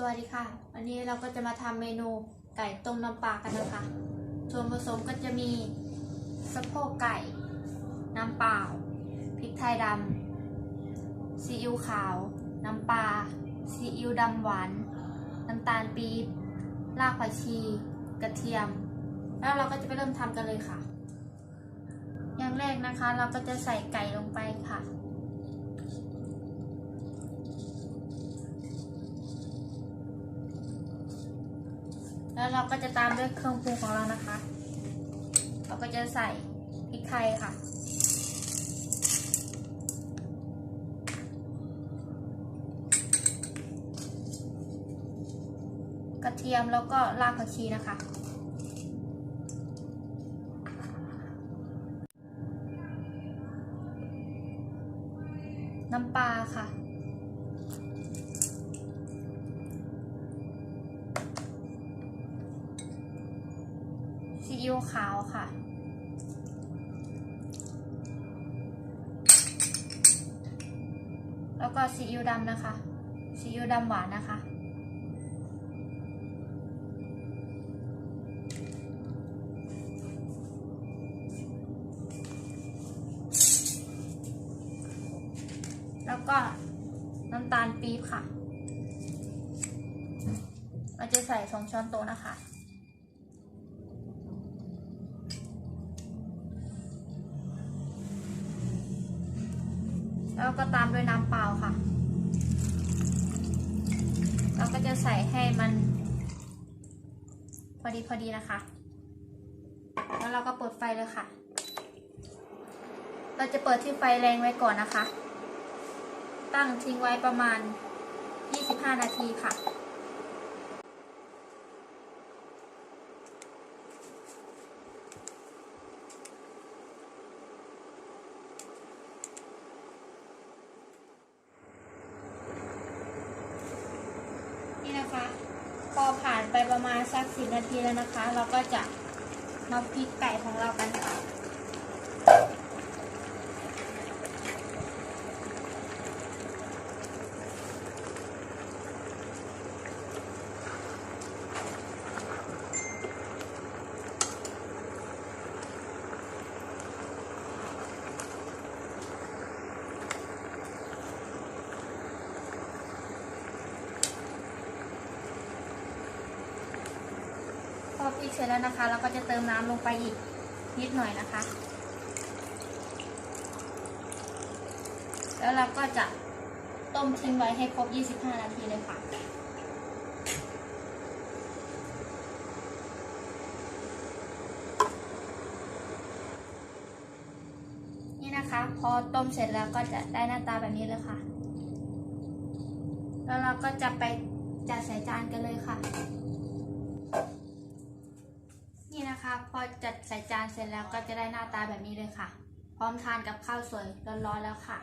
สวัสดีค่ะ วันนี้เราก็จะมาทำเมนูไก่ต้มน้ำปลากันนะคะ ส่วนผสมก็จะมีสะโพกไก่ น้ำเปล่า พริกไทยดำ ซีอิ๊วขาว น้ำปลา ซีอิ๊วดำหวาน น้ำตาลปี๊บ รากผักชี กระเทียม แล้วเราก็จะไปเริ่มทำกันเลยค่ะ อย่างแรกนะคะเราก็จะใส่ไก่ลงไปค่ะ แล้วเราก็จะตามด้วยเครื่องปรุงของเรานะคะ เราก็จะใส่พริกไทยค่ะ กระเทียมแล้วก็รากผักชีนะคะ น้ำปลาค่ะ ซีอิ๊วขาวค่ะ แล้วก็ซีอิ๊วดำนะคะ ซีอิ๊วดำหวานนะคะ แล้วก็น้ำตาลปี๊บค่ะ เราจะใส่สองช้อนโต๊ะนะคะ แล้วก็ตามด้วยน้ำเปล่าค่ะ เราก็จะใส่ให้มันพอดีพอดีนะคะ แล้วเราก็เปิดไฟเลยค่ะ เราจะเปิดที่ไฟแรงไว้ก่อนนะคะ ตั้งทิ้งไว้ประมาณ 25 นาทีค่ะ นี่นะคะ พอผ่านไปประมาณสักสิบนาทีแล้วนะคะ เราก็จะมาพลิกไก่ของเรากันค่ะ พอพริกเสร็จแล้วนะคะ เราก็จะเติมน้ำลงไปอีกนิดหน่อยนะคะ แล้วเราก็จะต้มทิ้งไว้ให้ครบ 25 นาทีเลยค่ะนี่นะคะพอต้มเสร็จแล้วก็จะได้หน้าตาแบบนี้เลยค่ะ แล้วเราก็จะไปจัดใส่จานกันเลยค่ะ นี่นะคะ พ อจัดใส่จานเสร็จแล้วก็จะได้หน้าตาแบบนี้เลยค่ะ พร้อมทานกับข้าวสวยร้อนๆแล้วค่ะ